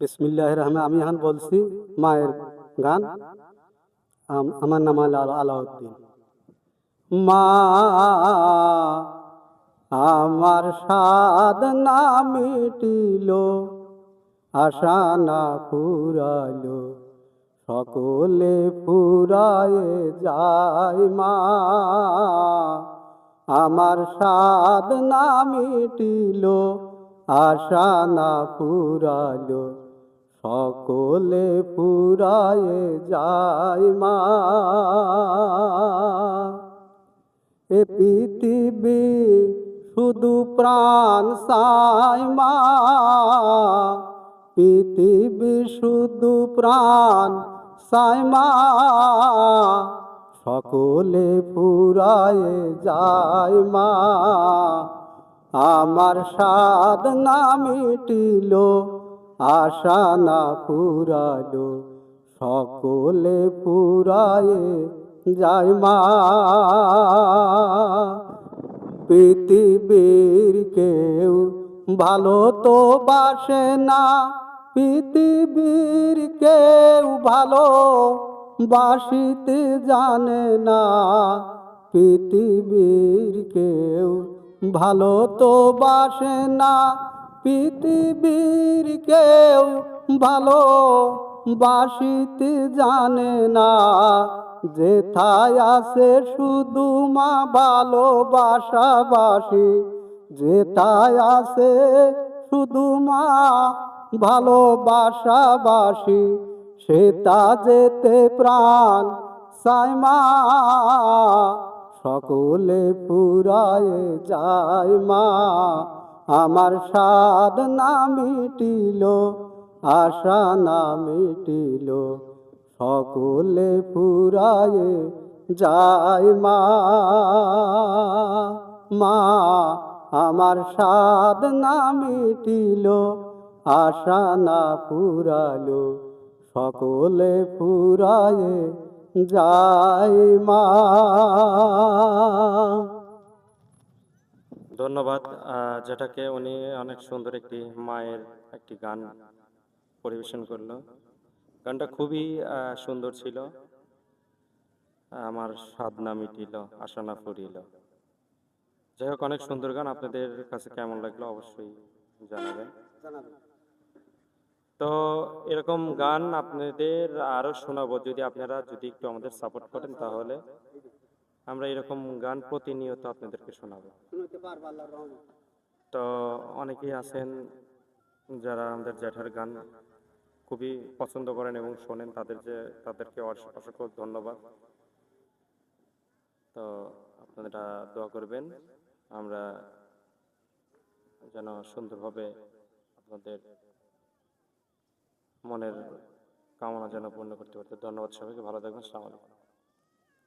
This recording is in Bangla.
বিসমিল্লাহ রহমান, আমি এখন বলছি মায়ের গান। আম- আমার নাম আলা আলাউদ্দিন। মা, আমার সাদ না মিটিল, আশা না ফুরালো সকলে ফুরায়ে যায় মা। আমার সাদ না মিটিল, আশা না ফুরালো সকলে ফুরায়ে যায় মা। এ পৃথিবী শুধু প্রাণ সায় মা। পৃথিবী শুধু প্রাণ সায় মা। সকলে ফুরায়ে যায় মা। আমার সাদ না মিটিল আশা না ফুরালো, সকলে ফুরায়ে যায় মা। পৃথিবীর কেউ ভালো তো বাসে না, পৃথিবীর কেউ ভালো বাসিতে জানে না। পৃথিবীর কেউ ভালো তো বাসে না পৃথিবীর কেউ ভালো বাসিতে জানে না। যেথায় আছে শুধু মা ভালোবাসাবাসি, যেথায় আছে শুধু মা ভালোবাসা ভালোবাসাবাসি, সেটা যেতে প্রাণ সাইমা সকলে পুরায় যায় মা। আমার সাদ না মিটিল, আশা না মিটিল, সকলে ফুরায়ে যায় মা। মা, আমার সাদ না মিটিল, আশা না ফুরালো, সকলে ফুরায়ে যায় মা। ধন্যবাদ। যেটাকে উনি অনেক সুন্দর একটি মায়ের একটি গান পরিবেশন করল। গানটা খুবই সুন্দর ছিল। আমার স্বাদ না মিটিল আশা না ফুরিল। যাই হোক, অনেক সুন্দর গান। আপনাদের কাছে কেমন লাগল অবশ্যই জানাবেন। তো এরকম গান আপনাদের আরও শোনাবো। যদি আপনারা যদি একটু আমাদের সাপোর্ট করেন তাহলে। আমরা এরকম গান প্রতিনিয়ত আপনাদেরকে শোনাবো। তো অনেকেই আছেন যারা আমাদের জ্যাঠার গান খুবই পছন্দ করেন এবং শোনেন তাদের যে তাদেরকে অস- অসংখ্য ধন্যবাদ। তো আপনারা দোয়া করবেন আমরা যেন সুন্দরভাবে আপনাদের মনের কামনা যেন পূর্ণ করতে পারতে ধন্যবাদ সবাইকে ভালো থাকবেন সালাম আলাইকুম।